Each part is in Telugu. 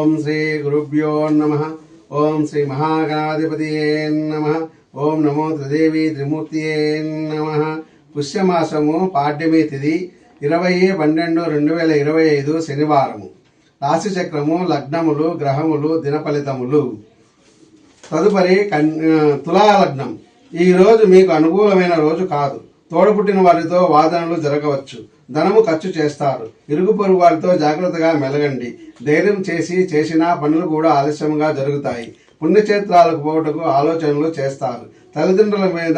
ఓం శ్రీ గురుభ్యో నమ. ఓం శ్రీ మహాగణాధిపతియే నమ. ఓం నమో త్రిదేవి త్రిమూర్తియే నమ. పుష్యమాసము పాడ్యమి తిది ఇరవై పన్నెండు రెండు వేల ఇరవై ఐదు శనివారము. రాశిచక్రము లగ్నములు గ్రహములు దిన ఫలితములు తదుపరి కన్ తులా లగ్నం ఈ రోజు మీకు అనుకూలమైన రోజు కాదు. తోడపుట్టిన వారితో వాదనలు జరగవచ్చు. ధనము ఖర్చు చేస్తారు. ఇరుగు పొరుగు వారితో జాగ్రత్తగా మెలగండి. ధైర్యం చేసి చేసిన పనులు కూడా ఆలస్యంగా జరుగుతాయి. పుణ్యక్షేత్రాలకు పోవటకు ఆలోచనలు చేస్తారు. తల్లిదండ్రుల మీద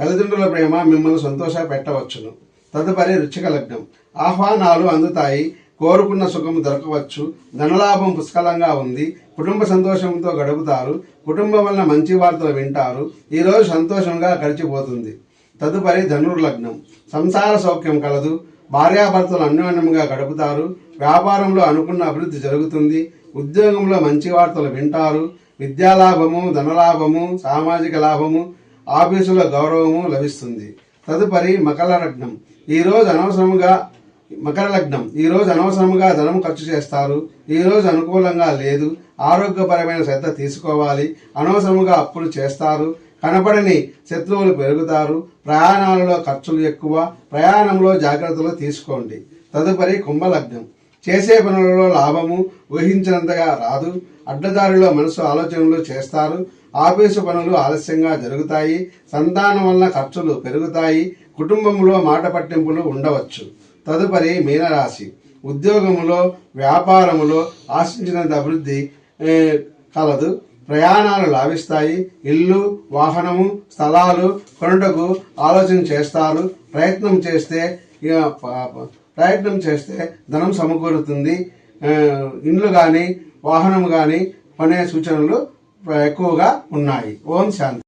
తల్లిదండ్రుల ప్రేమ మిమ్మల్ని సంతోష పెట్టవచ్చును. తదుపరి రుచిక లగ్నం. ఆహ్వానాలు అందుతాయి. కోరుకున్న సుఖం దొరకవచ్చు. ధనలాభం పుష్కలంగా ఉంది. కుటుంబ సంతోషంతో గడుపుతారు. కుటుంబం వల్ల మంచి వార్తలు వింటారు. ఈ రోజు సంతోషంగా గడిచిపోతుంది. తదుపరి ధనుర్లగ్నం సంసార సౌఖ్యం కలదు. భార్యాభర్తలు అన్యోన్యంగా గడుపుతారు. వ్యాపారంలో అనుకున్న అభివృద్ధి జరుగుతుంది. ఉద్యోగంలో మంచి వార్తలు వింటారు. విద్యాలాభము ధనలాభము సామాజిక లాభము ఆఫీసుల గౌరవము లభిస్తుంది. తదుపరి మకర లగ్నం. ఈ రోజు అనవసరముగా మకర లగ్నం. ఈ రోజు అనవసరముగా ధనం ఖర్చు చేస్తారు. ఈ రోజు అనుకూలంగా లేదు. ఆరోగ్యపరమైన శ్రద్ధ తీసుకోవాలి. అనవసరముగా అప్పులు చేస్తారు. కనపడని శత్రువులు పెరుగుతారు. ప్రయాణాలలో ఖర్చులు ఎక్కువ. ప్రయాణంలో జాగ్రత్తలు తీసుకోండి. తదుపరి కుంభలగ్నం. చేసే పనులలో లాభము ఊహించినంతగా రాదు. అడ్డదారిలో మనసు ఆలోచనలు చేస్తారు. ఆఫీసు పనులు ఆలస్యంగా జరుగుతాయి. సంతానం వలన ఖర్చులు పెరుగుతాయి. కుటుంబంలో మాట పట్టింపులు ఉండవచ్చు. తదుపరి మీనరాశి. ఉద్యోగములో వ్యాపారములో ఆశించినంత అభివృద్ధి కలదు. ప్రయాణాలు లాభిస్తాయి. ఇల్లు వాహనము స్థలాలు కొనుటకు ఆలోచన చేస్తారు. ప్రయత్నం చేస్తే ప్రయత్నం చేస్తే ధనం సమకూరుతుంది. ఇండ్లు కానీ వాహనం కానీ కొనే సూచనలు ఎక్కువగా ఉన్నాయి. ఓం శాంతి.